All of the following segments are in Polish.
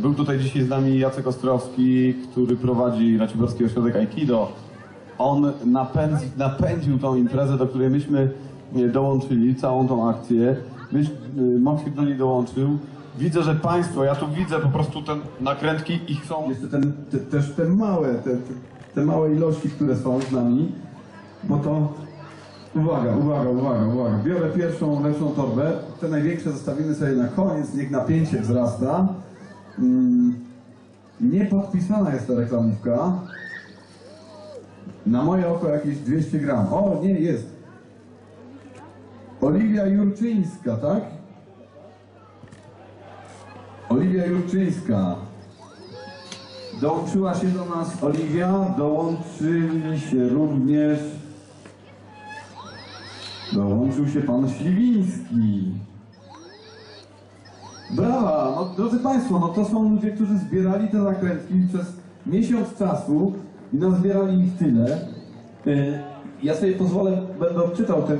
Był tutaj dzisiaj z nami Jacek Ostrowski, który prowadzi Raciborski Ośrodek Aikido. On napędzi, napędził tą imprezę, do której myśmy e, dołączyli, całą tą akcję. Myś, e, Moksik do niej dołączył. Widzę, że Państwo, ja tu widzę po prostu te nakrętki, ich są... Jeszcze ten, te, też te małe, te, te małe ilości, które są z nami, bo to... Uwaga, uwaga, uwaga, uwaga. Biorę pierwszą, lepszą torbę. Te największe zostawimy sobie na koniec, niech napięcie wzrasta. Mm, nie podpisana jest ta reklamówka. Na moje oko jakieś 200 gram. O, nie, jest. Oliwia Jurczyńska, tak? Oliwia Jurczyńska. Dołączyła się do nas Oliwia, dołączyli się również Dołączył się pan Śliwiński. Brawa! No, drodzy Państwo, no to są ludzie, którzy zbierali te zakrętki przez miesiąc czasu i nazbierali ich tyle. Y, Ja sobie pozwolę, będę odczytał te,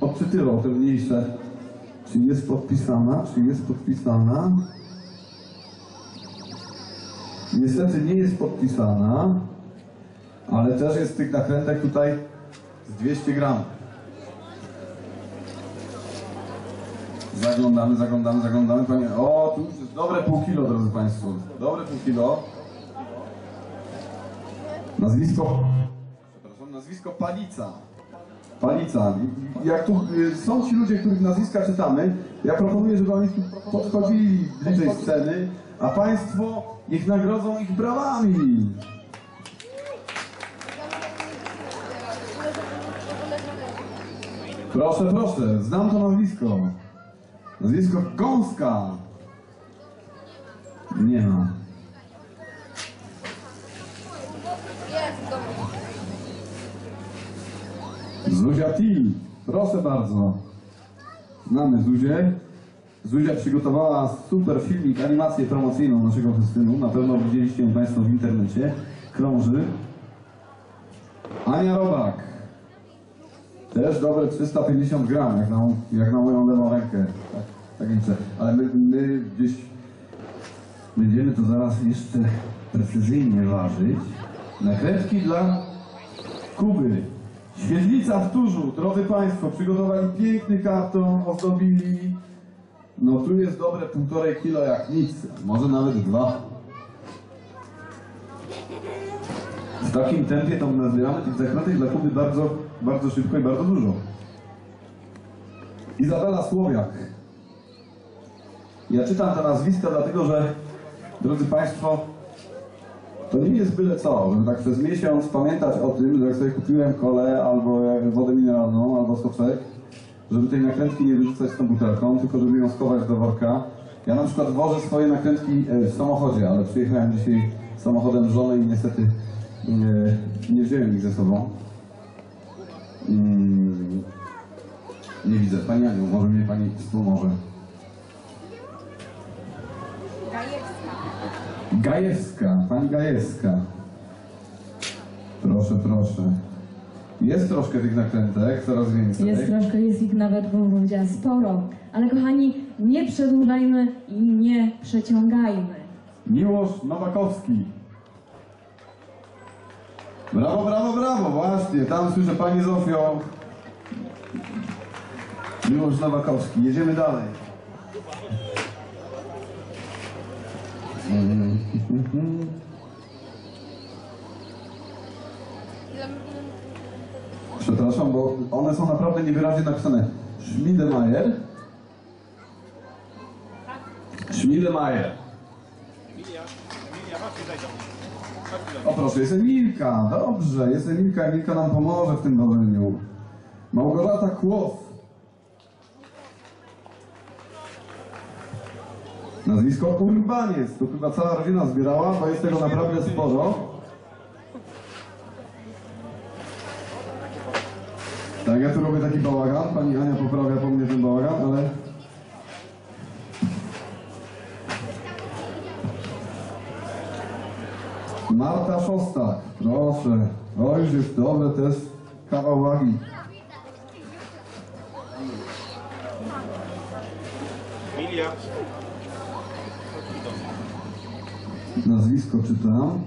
odczytywał te mniejsze. Czy jest podpisana? Czy jest podpisana? Niestety nie jest podpisana, ale też jest tych nakrętek tutaj z 200 gramów. Zaglądamy, zaglądamy, zaglądamy. Panie... O, tu jest dobre pół kilo, drodzy Państwo. Dobre pół kilo. Nazwisko... Przepraszam, nazwisko Palica. Palica. Jak tu y, są ci ludzie, których nazwiska czytamy, ja proponuję, żeby oni tu podchodzili bliżej sceny, a Państwo niech nagrodzą ich brawami. Proszę, proszę, znam to nazwisko. Nazwisko Gąska. Nie ma. Domu. Zuzia T. Proszę bardzo. Znamy Zuzię. Zuzia przygotowała super filmik, animację promocyjną naszego festynu. Na pewno widzieliście ją Państwo w internecie. Krąży. Ania Robak. Też dobre 350 gram, jak na, jak na moją lewą rękę. Tak, tak. Ale my, my gdzieś będziemy to zaraz jeszcze precyzyjnie ważyć. Nakrętki dla Kuby. Świetlica w Turzu, drodzy Państwo, przygotowali piękny karton, ozdobili. No tu jest dobre półtorej kilo jak nic, może nawet dwa. W takim tempie to nazbieramy tych zakrętek dla Kuby bardzo, bardzo szybko i bardzo dużo. Izabela Słowiak. Ja czytam te nazwiska dlatego, że, drodzy Państwo, to nie jest byle co, żeby tak przez miesiąc pamiętać o tym, że jak sobie kupiłem kolę albo wodę mineralną, albo soczek, żeby tej nakrętki nie wyrzucać z tą butelką, tylko żeby ją schować do worka. Ja na przykład wożę swoje nakrętki e, w samochodzie, ale przyjechałem dzisiaj samochodem żony i niestety nie, nie wziąłem ich ze sobą. Mm, nie widzę. Pani Aniu, może mnie Pani wspomoże. Gajewska. Gajewska, pani Gajewska. Proszę, proszę. Jest troszkę tych nakrętek, coraz więcej. Jest troszkę, jest ich nawet, bym powiedziała, sporo. Ale kochani, nie przedłużajmy i nie przeciągajmy. Miłosz Nowakowski. Brawo, brawo, brawo, właśnie. Tam słyszę pani Zofio. Miłosz Nowakowski. Jedziemy dalej. Przepraszam, bo one są naprawdę niewyraźnie napisane. Schmiedemeyer. Schmiedemeyer. O proszę, jest Emilka. Dobrze, jest Emilka. Emilka nam pomoże w tym ważeniu. Małgorzata Kłow. Nazwisko Urbaniec. To chyba cała rodzina zbierała, bo jest tego naprawdę sporo. Tak, ja tu robię taki bałagan. Pani Ania poprawia po mnie ten bałagan, ale... Marta Szostak, proszę. O, już jest dobre też kawał wagi. Emilia. Nazwisko czytam.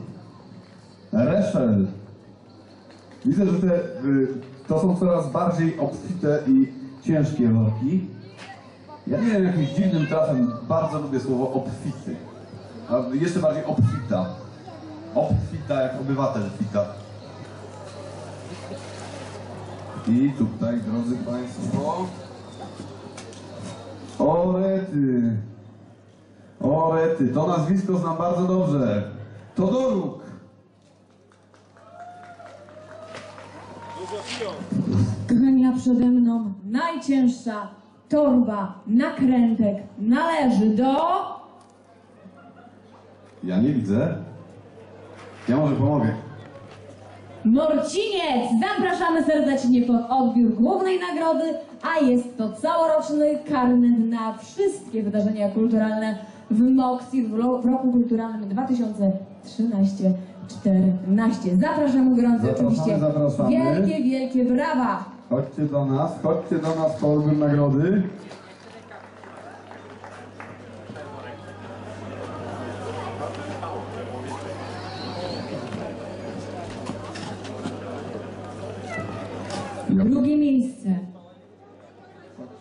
Reszel. Widzę, że te, y, to są coraz bardziej obfite i ciężkie worki. Ja nie wiem, jakimś dziwnym trafem bardzo lubię słowo obfity. Jeszcze bardziej obfita. Obfita jak obywatel fita. I tutaj, drodzy Państwo, orety. Orety, to nazwisko znam bardzo dobrze. Todoruk. Kochani, a przede mną najcięższa torba nakrętek należy do... Ja nie widzę. Ja może pomogę. Morciniec! Zapraszamy serdecznie pod odbiór głównej nagrody, a jest to całoroczny karnet na wszystkie wydarzenia kulturalne w Moxie w ro- w roku kulturalnym 2013-14. Zapraszamy gorąco Zapraszamy, oczywiście. zapraszamy. Wielkie, wielkie brawa! Chodźcie do nas, chodźcie do nas po odbiór nagrody.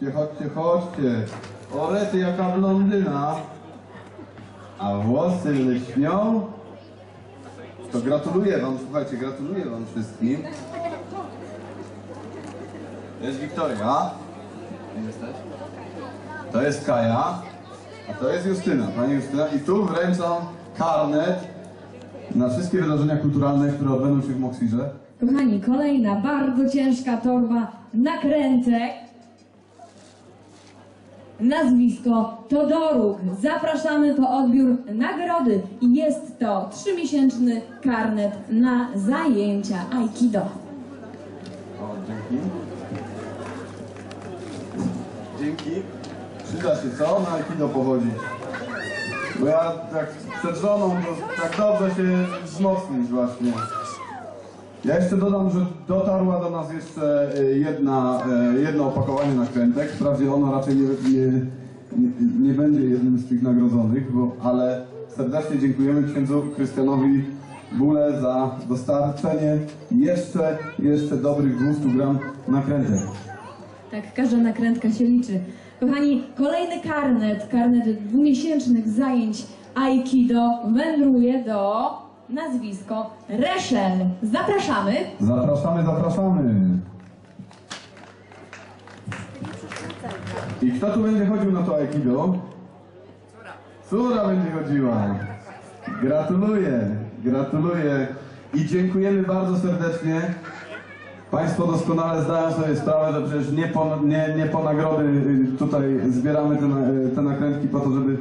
Chodźcie, chodźcie, chodźcie. Orety jaka blondyna. A włosy lśnią. To gratuluję wam, słuchajcie, gratuluję wam wszystkim. To jest Wiktoria. To jest Kaja. A to jest Justyna, pani Justyna. I tu wręczam karnet na wszystkie wydarzenia kulturalne, które odbędą się w Moksirze. Kochani, kolejna bardzo ciężka torba nakrętek. Nazwisko Todoruk. Zapraszamy po odbiór nagrody i jest to trzymiesięczny karnet na zajęcia Aikido. O, dzięki. Dzięki. Przyda się co? Na Aikido pochodzić. Bo ja tak przed żoną tak dobrze się wzmocnić właśnie. Ja jeszcze dodam, że dotarła do nas jeszcze y, jedna, y, jedno opakowanie nakrętek. Wprawdzie ono raczej nie, nie, nie, nie będzie jednym z tych nagrodzonych, bo, ale serdecznie dziękujemy księdzu Krystianowi Bule za dostarczenie jeszcze, jeszcze dobrych 200 gram nakrętek. Tak, każda nakrętka się liczy. Kochani, kolejny karnet, karnet dwumiesięcznych zajęć Aikido wędruje do nazwisko Reszel. Zapraszamy. Zapraszamy, zapraszamy. I kto tu będzie chodził na to Aikido? Córa będzie chodziła. Gratuluję, gratuluję i dziękujemy bardzo serdecznie. Państwo doskonale zdają sobie sprawę, że przecież nie po, nie, nie po nagrody y, tutaj zbieramy te, y, te nakrętki po to, żeby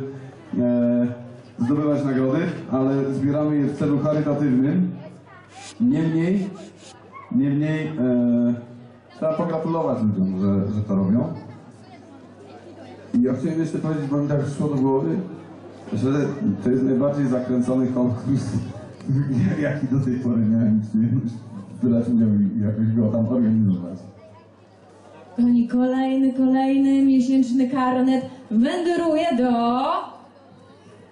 e, zdobywać nagrody, ale zbieramy je w celu charytatywnym. Niemniej, niemniej e, trzeba pogratulować ludziom, że, że to robią. I ja chciałem jeszcze powiedzieć, bo mi tak przyszło do głowy, że to jest najbardziej zakręcony konkurs, jaki do tej pory miałem przyjemność brać udział i jakoś go tam organizować. Kochani, kolejny, kolejny miesięczny karnet wędruje do...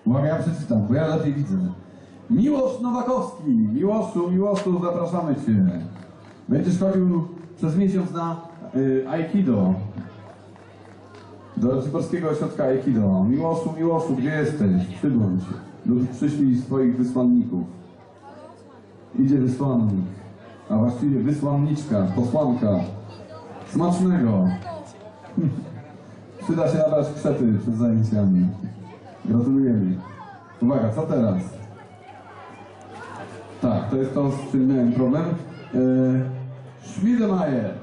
Uwaga, ja przeczytam, bo ja lepiej widzę. Miłosz Nowakowski. Miłoszu, Miłoszu, zapraszamy Cię. Będziesz chodził przez miesiąc na y, Aikido. Do Cyborskiego Ośrodka Aikido. Miłoszu, Miłoszu, gdzie jesteś? Przybądź. Lub przyślij swoich wysłanników. Idzie wysłannik. A właściwie wysłanniczka, posłanka. Smacznego. Przyda się nabrać krzety przed zajęciami. Gratulujemy. Uwaga, co teraz? Tak, to jest to, z czym miałem problem. Eee, Schmiedemeyer.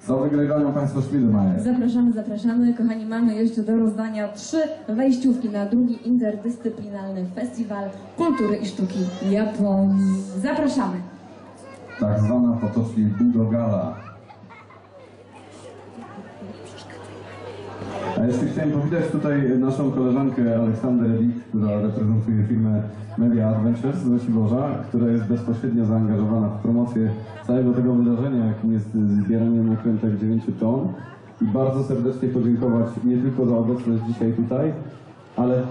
Co wygrywają Państwo Schmiedemeyer? Zapraszamy, zapraszamy. Kochani, mamy jeszcze do rozdania trzy wejściówki na drugi interdyscyplinarny festiwal kultury i sztuki Japonii. Zapraszamy. Tak zwana potocznie Budogala. A jeszcze chciałem powitać tutaj naszą koleżankę Aleksandrę Lik, która reprezentuje firmę Media Adventures z Wasiborza, która jest bezpośrednio zaangażowana w promocję całego tego wydarzenia, jakim jest zbieranie nakrętek 9 ton. i bardzo serdecznie podziękować nie tylko za obecność dzisiaj tutaj, ale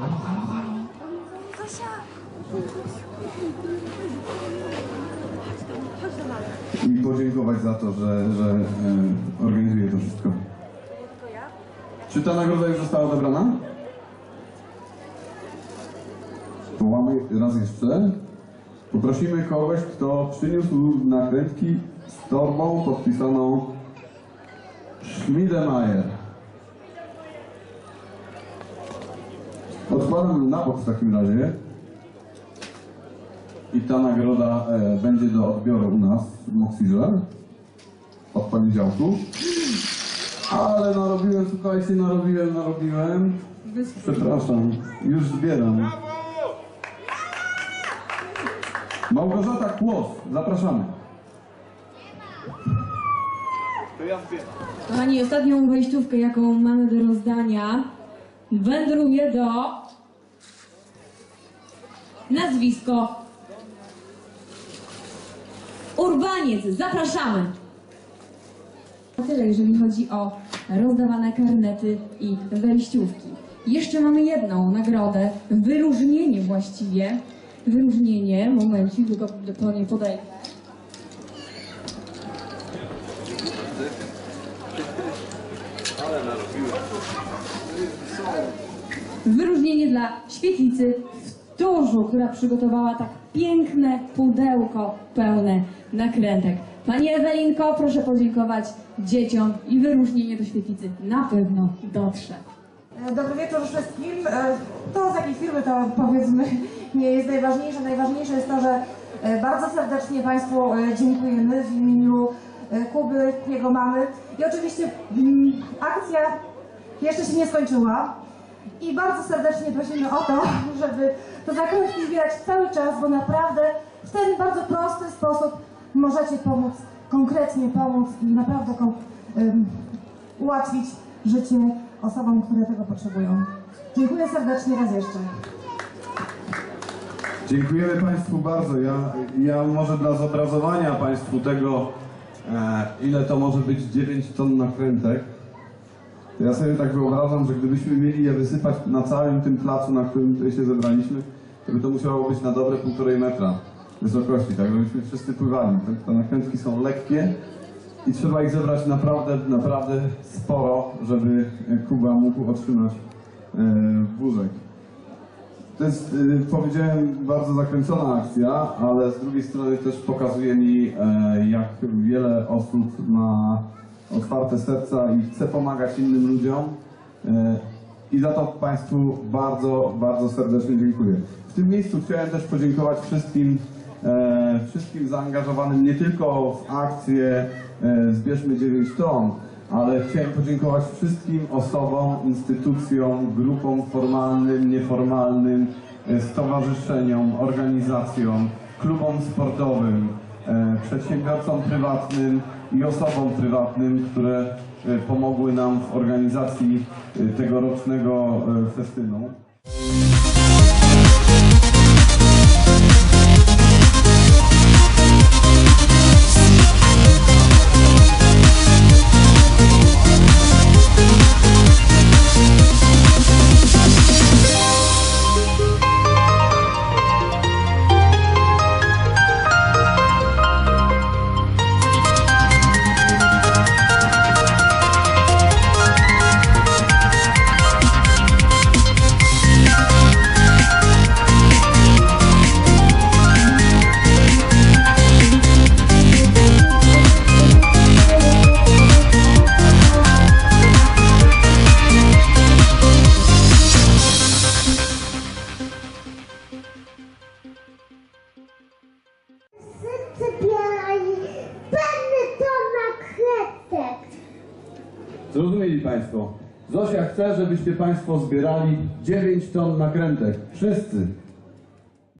i podziękować za to, że, że e, organizuje to wszystko. Czy ta nagroda już została odebrana? Wołamy raz jeszcze. Poprosimy kogoś, kto przyniósł nakrętki z torbą podpisaną Schmiedemeyer. Odkładam na bok w takim razie. I ta nagroda e, będzie do odbioru u nas w Moxirze od poniedziałku. Ale narobiłem, słuchajcie, narobiłem, narobiłem. Przepraszam, już zbieram. Małgorzata Kłos, zapraszamy. Kochani, ostatnią wejściówkę, jaką mamy do rozdania, wędruje do nazwisko Urbaniec. Zapraszamy! Tyle, jeżeli chodzi o rozdawane karnety i wejściówki. Jeszcze mamy jedną nagrodę, wyróżnienie właściwie. Wyróżnienie, momencik, tylko po nie podejdę. Wyróżnienie dla świetlicy w Turzu, która przygotowała tak piękne pudełko pełne nakrętek. Pani Ewelinko, proszę podziękować dzieciom i wyróżnienie do świetlicy na pewno dotrze. E, Dobry wieczór wszystkim. E, To z jakiej firmy to powiedzmy nie jest najważniejsze. Najważniejsze jest to, że e, bardzo serdecznie Państwu dziękujemy w imieniu Kuby, jego mamy. I oczywiście mm, akcja jeszcze się nie skończyła. I bardzo serdecznie prosimy o to, żeby to zakrętki zbierać cały czas, bo naprawdę w ten bardzo prosty sposób możecie pomóc, konkretnie pomóc i naprawdę em, ułatwić życie osobom, które tego potrzebują. Dziękuję serdecznie raz jeszcze. Dziękujemy Państwu bardzo. Ja, ja może dla zobrazowania Państwu tego, e, ile to może być 9 ton nakrętek, to ja sobie tak wyobrażam, że gdybyśmy mieli je wysypać na całym tym placu, na którym tutaj się zebraliśmy, to by to musiało być na dobre półtorej metra wysokości, tak żebyśmy wszyscy pływali. Te, te nakrętki są lekkie i trzeba ich zebrać naprawdę, naprawdę sporo, żeby Kuba mógł otrzymać e, wózek. To jest, y, powiedziałem, bardzo zakręcona akcja, ale z drugiej strony też pokazuje mi, e, jak wiele osób ma otwarte serca i chce pomagać innym ludziom. E, I za to Państwu bardzo, bardzo serdecznie dziękuję. W tym miejscu chciałem też podziękować wszystkim, e, wszystkim zaangażowanym nie tylko w akcję e, Zbierzmy 9 ton, ale chciałem podziękować wszystkim osobom, instytucjom, grupom formalnym, nieformalnym, e, stowarzyszeniom, organizacjom, klubom sportowym, e, przedsiębiorcom prywatnym i osobom prywatnym, które pomogły nam w organizacji tegorocznego festynu. Żebyście Państwo zbierali 9 ton nakrętek. Wszyscy.